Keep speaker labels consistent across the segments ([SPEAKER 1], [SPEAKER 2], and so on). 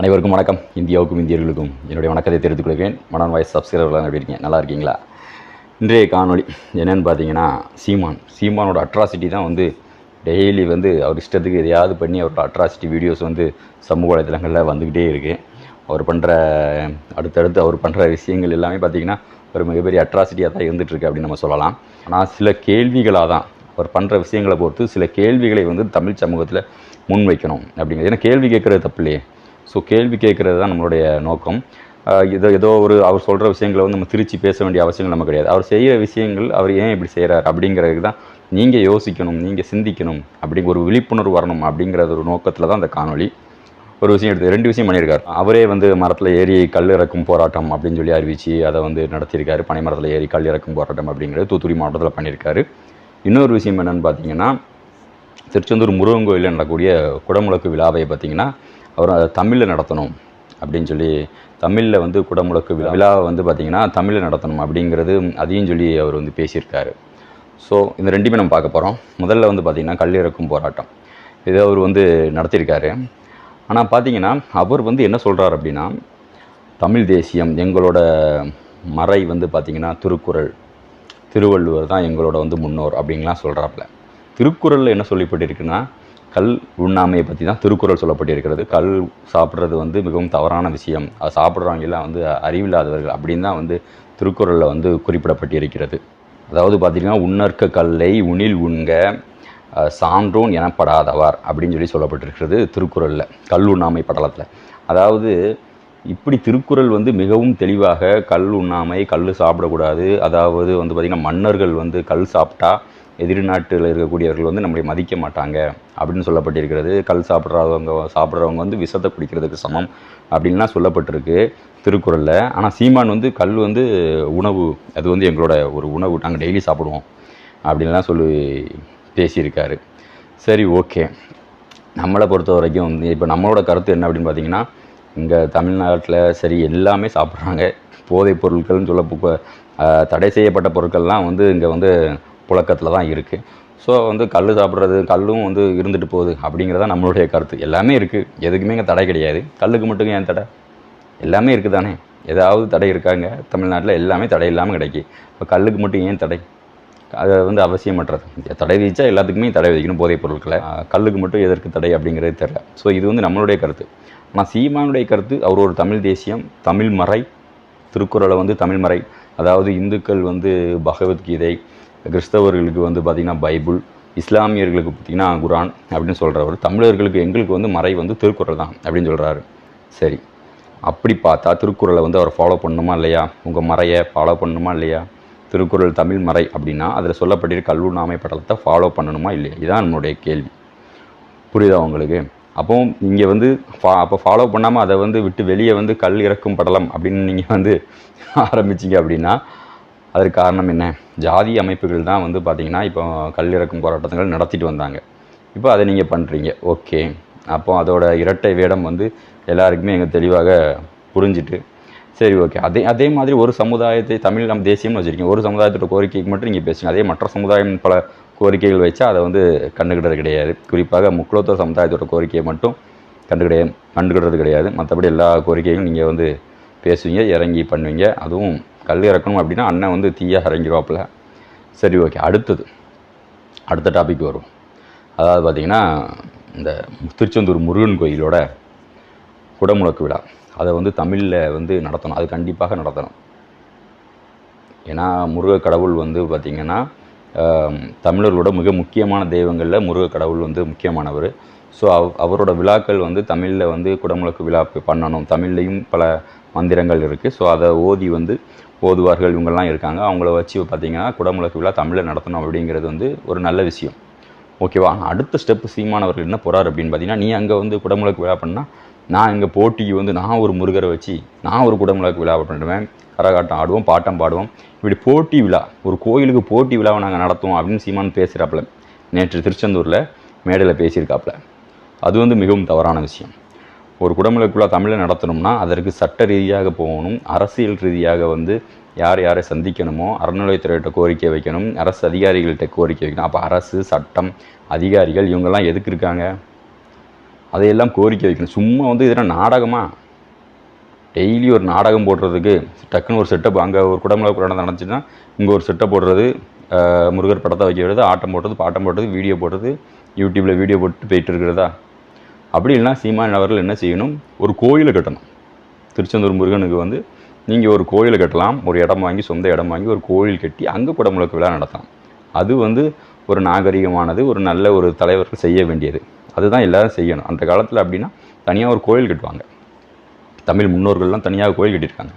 [SPEAKER 1] அனைவருக்கும் வணக்கம் இந்தியாவுக்கும் இந்தியர்களுக்கும் என்னுடைய வணக்கத்தை தெரிவித்துக் கொள்கிறேன் மனன் வாய்ஸ் சப்ஸ்கிரைபர்லாம் எப்படி இருக்கீங்க நல்லா இருக்கீங்களா இன்றைய காணொலி என்னென்னு பார்த்தீங்கன்னா சீமான் சீமானோட அட்ராசிட்டி தான் வந்து டெய்லி வந்து அவர் இஷ்டத்துக்கு எதையாவது பண்ணி அவரோட அட்ராசிட்டி வீடியோஸ் வந்து சமூக வலைதளங்களில் வந்துக்கிட்டே இருக்குது அவர் பண்ணுற அடுத்தடுத்து அவர் பண்ணுற விஷயங்கள் எல்லாமே பார்த்திங்கன்னா ஒரு மிகப்பெரிய அட்ராசிட்டியாக தான் இருந்துகிட்ருக்கு அப்படின்னு நம்ம சொல்லலாம் ஆனால் சில கேள்விகளாக தான் அவர் பண்ணுற விஷயங்களை பொறுத்து சில கேள்விகளை வந்து தமிழ் சமூகத்தில் முன்வைக்கணும் அப்படிங்கிறது ஏன்னா கேள்வி கேட்குறது தப்பு இல்லையே ஸோ கேள்வி கேட்குறது தான் நம்மளுடைய நோக்கம் இதோ ஏதோ ஒரு அவர் சொல்கிற விஷயங்களை வந்து நம்ம திருச்சி பேச வேண்டிய அவசியங்கள் நம்ம கிடையாது அவர் செய்கிற விஷயங்கள் அவர் ஏன் இப்படி செய்கிறார் அப்படிங்கிறதுக்கு தான் நீங்கள் யோசிக்கணும் நீங்கள் சிந்திக்கணும் அப்படி ஒரு விழிப்புணர்வு வரணும் அப்படிங்கிறது ஒரு நோக்கத்தில் தான் அந்த காணொலி ஒரு விஷயம் எடுத்து ரெண்டு விஷயம் பண்ணியிருக்காரு அவரே வந்து மரத்தில் ஏறி கல் இறக்கும் போராட்டம் அப்படின்னு சொல்லி அறிவித்து அதை வந்து நடத்தியிருக்காரு பனை மரத்தில் ஏறி கல் இறக்கும் போராட்டம் அப்படிங்கிறது தூத்துக்குடி மாவட்டத்தில் பண்ணியிருக்காரு இன்னொரு விஷயம் என்னென்னு பார்த்தீங்கன்னா திருச்செந்தூர் முருகன் கோயிலில் நடக்கக்கூடிய குடமுழக்கு விழாவை பார்த்திங்கன்னா அவர் அதை தமிழில் நடத்தணும் அப்படின்னு சொல்லி தமிழில் வந்து குடமுழக்கு விழா விழாவை வந்து பார்த்திங்கன்னா தமிழில் நடத்தணும் அப்படிங்கிறது அதையும் சொல்லி அவர் வந்து பேசியிருக்காரு ஸோ இந்த ரெண்டுமே நம்ம பார்க்க போகிறோம் முதல்ல வந்து பார்த்திங்கன்னா கல்லிறக்கும் போராட்டம் இதை அவர் வந்து நடத்தியிருக்காரு ஆனால் பார்த்திங்கன்னா அவர் வந்து என்ன சொல்கிறார் அப்படின்னா தமிழ் தேசியம் எங்களோட மறை வந்து பார்த்திங்கன்னா திருக்குறள் திருவள்ளுவர் தான் எங்களோட வந்து முன்னோர் அப்படின்லாம் சொல்கிறாப்புல திருக்குறளில் என்ன சொல்லப்பட்டிருக்குன்னா கல் உண்ணாமையை பற்றி தான் திருக்குறள் சொல்லப்பட்டிருக்கிறது கல் சாப்பிட்றது வந்து மிகவும் தவறான விஷயம் அது சாப்பிட்றவங்கெல்லாம் வந்து அறிவில்லாதவர்கள் அப்படின்னு தான் வந்து திருக்குறளில் வந்து குறிப்பிடப்பட்டிருக்கிறது அதாவது பார்த்திங்கன்னா உண்ணற்க கல்லை உணில் உண்க சான்றோன் எனப்படாதவர் அப்படின்னு சொல்லி சொல்லப்பட்டிருக்கிறது திருக்குறளில் கல் உண்ணாமை படலத்தில் அதாவது இப்படி திருக்குறள் வந்து மிகவும் தெளிவாக கல் உண்ணாமை கல் சாப்பிடக்கூடாது அதாவது வந்து பார்த்திங்கன்னா மன்னர்கள் வந்து கல் சாப்பிட்டா எதிர் நாட்டில் இருக்கக்கூடியவர்கள் வந்து நம்மளை மதிக்க மாட்டாங்க அப்படின்னு சொல்லப்பட்டிருக்கிறது கல் சாப்பிட்றவங்க சாப்பிட்றவங்க வந்து விஷத்தை குடிக்கிறதுக்கு சமம் அப்படின்லாம் சொல்லப்பட்டிருக்கு திருக்குறளில் ஆனால் சீமான் வந்து கல் வந்து உணவு அது வந்து எங்களோட ஒரு உணவு நாங்கள் டெய்லி சாப்பிடுவோம் அப்படின்லாம் சொல்லி பேசியிருக்காரு சரி ஓகே நம்மளை பொறுத்த வரைக்கும் வந்து இப்போ நம்மளோட கருத்து என்ன அப்படின்னு பார்த்தீங்கன்னா இங்கே தமிழ்நாட்டில் சரி எல்லாமே சாப்பிட்றாங்க போதைப் பொருட்கள்னு சொல்ல தடை செய்யப்பட்ட பொருட்கள்லாம் வந்து இங்கே வந்து புழக்கத்தில் தான் இருக்குது ஸோ வந்து கல் சாப்பிட்றது கல்லும் வந்து இருந்துட்டு போகுது அப்படிங்கிறதான் நம்மளுடைய கருத்து எல்லாமே இருக்குது எதுக்குமே இங்கே தடை கிடையாது கல்லுக்கு மட்டும் ஏன் தடை எல்லாமே இருக்குது தானே ஏதாவது தடை இருக்காங்க தமிழ்நாட்டில் எல்லாமே தடை இல்லாமல் கிடைக்கி இப்போ கல்லுக்கு மட்டும் ஏன் தடை அதை வந்து அவசியமற்றது தடை விதிச்சா எல்லாத்துக்குமே தடை விதிக்கணும் போதைப் பொருட்களை கல்லுக்கு மட்டும் எதற்கு தடை அப்படிங்கிறது தெரில ஸோ இது வந்து நம்மளுடைய கருத்து ஆனால் சீமானுடைய கருத்து அவர் ஒரு தமிழ் தேசியம் தமிழ் மறை திருக்குறளை வந்து தமிழ் மறை அதாவது இந்துக்கள் வந்து பகவத்கீதை கிறிஸ்தவர்களுக்கு வந்து பார்த்திங்கன்னா பைபிள் இஸ்லாமியர்களுக்கு பார்த்திங்கன்னா குரான் அப்படின்னு சொல்கிறவர் தமிழர்களுக்கு எங்களுக்கு வந்து மறை வந்து திருக்குறள் தான் அப்படின்னு சொல்கிறாரு சரி அப்படி பார்த்தா திருக்குறளை வந்து அவர் ஃபாலோ பண்ணணுமா இல்லையா உங்கள் மறையை ஃபாலோ பண்ணணுமா இல்லையா திருக்குறள் தமிழ் மறை அப்படின்னா அதில் சொல்லப்பட்டிருக்க கல்லூர் படலத்தை ஃபாலோ பண்ணணுமா இல்லையா இதுதான் நம்மளுடைய கேள்வி புரியுதா உங்களுக்கு அப்போ இங்கே வந்து ஃபா அப்போ ஃபாலோ பண்ணாமல் அதை வந்து விட்டு வெளியே வந்து கல் இறக்கும் படலம் அப்படின்னு நீங்கள் வந்து ஆரம்பிச்சிங்க அப்படின்னா அதற்கு காரணம் என்ன ஜாதி அமைப்புகள் தான் வந்து பார்த்திங்கன்னா இப்போ கல்லிறக்கும் போராட்டங்கள் நடத்திட்டு வந்தாங்க இப்போ அதை நீங்கள் பண்ணுறீங்க ஓகே அப்போ அதோட இரட்டை வேடம் வந்து எல்லாருக்குமே எங்கள் தெளிவாக புரிஞ்சுட்டு சரி ஓகே அதே அதே மாதிரி ஒரு சமுதாயத்தை தமிழ் நம்ம தேசியம்னு வச்சுருக்கீங்க ஒரு சமுதாயத்தோட கோரிக்கைக்கு மட்டும் நீங்கள் பேசுங்க அதே மற்ற சமுதாயம் பல கோரிக்கைகள் வச்சா அதை வந்து கண்டுக்கிட்டது கிடையாது குறிப்பாக முக்குளத்தோர் சமுதாயத்தோட கோரிக்கையை மட்டும் கண்டுக்கிடைய கண்டுகிடுறது கிடையாது மற்றபடி எல்லா கோரிக்கைகளும் நீங்கள் வந்து பேசுவீங்க இறங்கி பண்ணுவீங்க அதுவும் கல் இறக்கணும் அப்படின்னா அண்ணன் வந்து தீயாக இறங்கிடுவாப்பில்ல சரி ஓகே அடுத்தது அடுத்த டாபிக் வரும் அதாவது பார்த்திங்கன்னா இந்த திருச்செந்தூர் முருகன் கோயிலோட குடமுழக்கு விழா அதை வந்து தமிழில் வந்து நடத்தணும் அது கண்டிப்பாக நடத்தணும் ஏன்னா முருக கடவுள் வந்து பார்த்திங்கன்னா தமிழர்களோட மிக முக்கியமான தெய்வங்களில் முருக கடவுள் வந்து முக்கியமானவர் ஸோ அவ் அவரோட விழாக்கள் வந்து தமிழில் வந்து குடமுழக்கு விழா பண்ணணும் தமிழ்லேயும் பல மந்திரங்கள் இருக்குது ஸோ அதை ஓதி வந்து ஓதுவார்கள் இவங்கெல்லாம் இருக்காங்க அவங்கள வச்சு பார்த்திங்கன்னா குடமுழக்கு விழா தமிழில் நடத்தணும் அப்படிங்கிறது வந்து ஒரு நல்ல விஷயம் ஓகேவா அடுத்த ஸ்டெப்பு சீமானவர்கள் என்ன போகிறார் அப்படின்னு பார்த்தீங்கன்னா நீ அங்கே வந்து குடமுழக்கு விழா பண்ணால் நான் இங்கே போட்டிக்கு வந்து நான் ஒரு முருகரை வச்சு நான் ஒரு குடமுழக்கு விழா பண்ணிடுவேன் கரகாட்டம் ஆடுவோம் பாட்டம் பாடுவோம் இப்படி போட்டி விழா ஒரு கோயிலுக்கு போட்டி விழாவை நாங்கள் நடத்துவோம் அப்படின்னு சீமான் பேசுகிறாப்புல நேற்று திருச்செந்தூரில் மேடையில் பேசியிருக்காப்புல அது வந்து மிகவும் தவறான விஷயம் ஒரு குடமுழுக்குள்ளே தமிழை நடத்தணும்னா அதற்கு சட்ட ரீதியாக போகணும் அரசியல் ரீதியாக வந்து யார் யாரை சந்திக்கணுமோ அறநிலையத்துறையிட்ட கோரிக்கை வைக்கணும் அரசு அதிகாரிகள்கிட்ட கோரிக்கை வைக்கணும் அப்போ அரசு சட்டம் அதிகாரிகள் இவங்கெல்லாம் எதுக்கு இருக்காங்க அதையெல்லாம் கோரிக்கை வைக்கணும் சும்மா வந்து இதெல்லாம் நாடகமாக டெய்லி ஒரு நாடகம் போடுறதுக்கு டக்குன்னு ஒரு செட்டப் அங்கே ஒரு குடமுளவு குடம் நடந்துச்சுன்னா இங்கே ஒரு செட்டப் போடுறது முருகர் படத்தை வைக்கிறது ஆட்டம் போடுறது பாட்டம் போடுறது வீடியோ போடுறது யூடியூப்பில் வீடியோ போட்டு போயிட்டு இருக்கிறதா அப்படி இல்லைனா சீமான் அவர்கள் என்ன செய்யணும் ஒரு கோயிலை கட்டணும் திருச்செந்தூர் முருகனுக்கு வந்து நீங்கள் ஒரு கோயிலை கட்டலாம் ஒரு இடம் வாங்கி சொந்த இடம் வாங்கி ஒரு கோயில் கட்டி அங்கே குடமுழுக்கு விழா நடத்தலாம் அது வந்து ஒரு நாகரிகமானது ஒரு நல்ல ஒரு தலைவர்கள் செய்ய வேண்டியது அதுதான் எல்லோரும் செய்யணும் அந்த காலத்தில் அப்படின்னா தனியாக ஒரு கோயில் கட்டுவாங்க தமிழ் முன்னோர்கள்லாம் தனியாக கோயில் கட்டியிருக்காங்க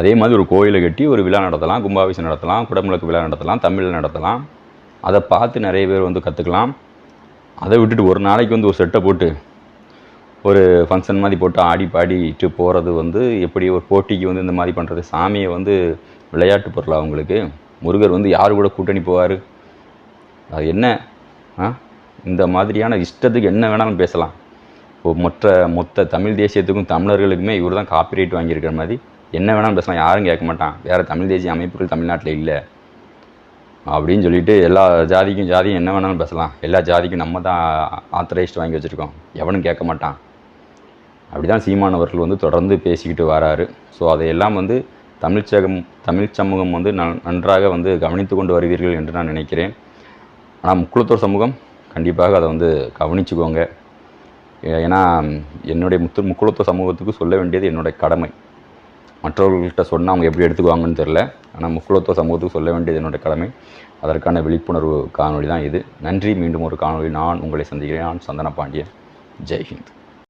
[SPEAKER 1] அதே மாதிரி ஒரு கோயிலை கட்டி ஒரு விழா நடத்தலாம் கும்பாபிஷம் நடத்தலாம் குடமுழுக்கு விழா நடத்தலாம் தமிழில் நடத்தலாம் அதை பார்த்து நிறைய பேர் வந்து கற்றுக்கலாம் அதை விட்டுட்டு ஒரு நாளைக்கு வந்து ஒரு செட்டை போட்டு ஒரு ஃபங்க்ஷன் மாதிரி போட்டு ஆடி பாடிட்டு போகிறது வந்து எப்படி ஒரு போட்டிக்கு வந்து இந்த மாதிரி பண்ணுறது சாமியை வந்து விளையாட்டு பொருளாக அவங்களுக்கு முருகர் வந்து யார் கூட கூட்டணி போவார் அது என்ன ஆ இந்த மாதிரியான இஷ்டத்துக்கு என்ன வேணாலும் பேசலாம் இப்போ மொத்த மொத்த தமிழ் தேசியத்துக்கும் தமிழர்களுக்குமே இவர் தான் காப்பிரைட் வாங்கியிருக்கிற மாதிரி என்ன வேணாலும் பேசலாம் யாரும் கேட்க மாட்டான் வேறு தமிழ் தேசிய அமைப்புகள் தமிழ்நாட்டில் இல்லை அப்படின்னு சொல்லிட்டு எல்லா ஜாதிக்கும் ஜாதியும் என்ன வேணாலும் பேசலாம் எல்லா ஜாதிக்கும் நம்ம தான் ஆத்தரைஸ்ட் வாங்கி வச்சுருக்கோம் எவனும் கேட்க மாட்டான் அப்படி தான் சீமான் அவர்கள் வந்து தொடர்ந்து பேசிக்கிட்டு வராரு ஸோ அதையெல்லாம் வந்து தமிழ்ச்சகம் தமிழ் சமூகம் வந்து நான் நன்றாக வந்து கவனித்து கொண்டு வருவீர்கள் என்று நான் நினைக்கிறேன் ஆனால் முக்குளத்தோர் சமூகம் கண்டிப்பாக அதை வந்து கவனிச்சுக்கோங்க ஏன்னா என்னுடைய முத்து முக்குளத்தோர் சமூகத்துக்கு சொல்ல வேண்டியது என்னுடைய கடமை மற்றவர்கள்ட்ட சொன்னால் அவங்க எப்படி எடுத்துக்குவாங்கன்னு தெரில ஆனால் முக்குளத்தோர் சமூகத்துக்கு சொல்ல வேண்டியது என்னுடைய கடமை அதற்கான விழிப்புணர்வு காணொலி தான் இது நன்றி மீண்டும் ஒரு காணொலி நான் உங்களை சந்திக்கிறேன் நான் சந்தன பாண்டியன் ஜெய்ஹிந்த்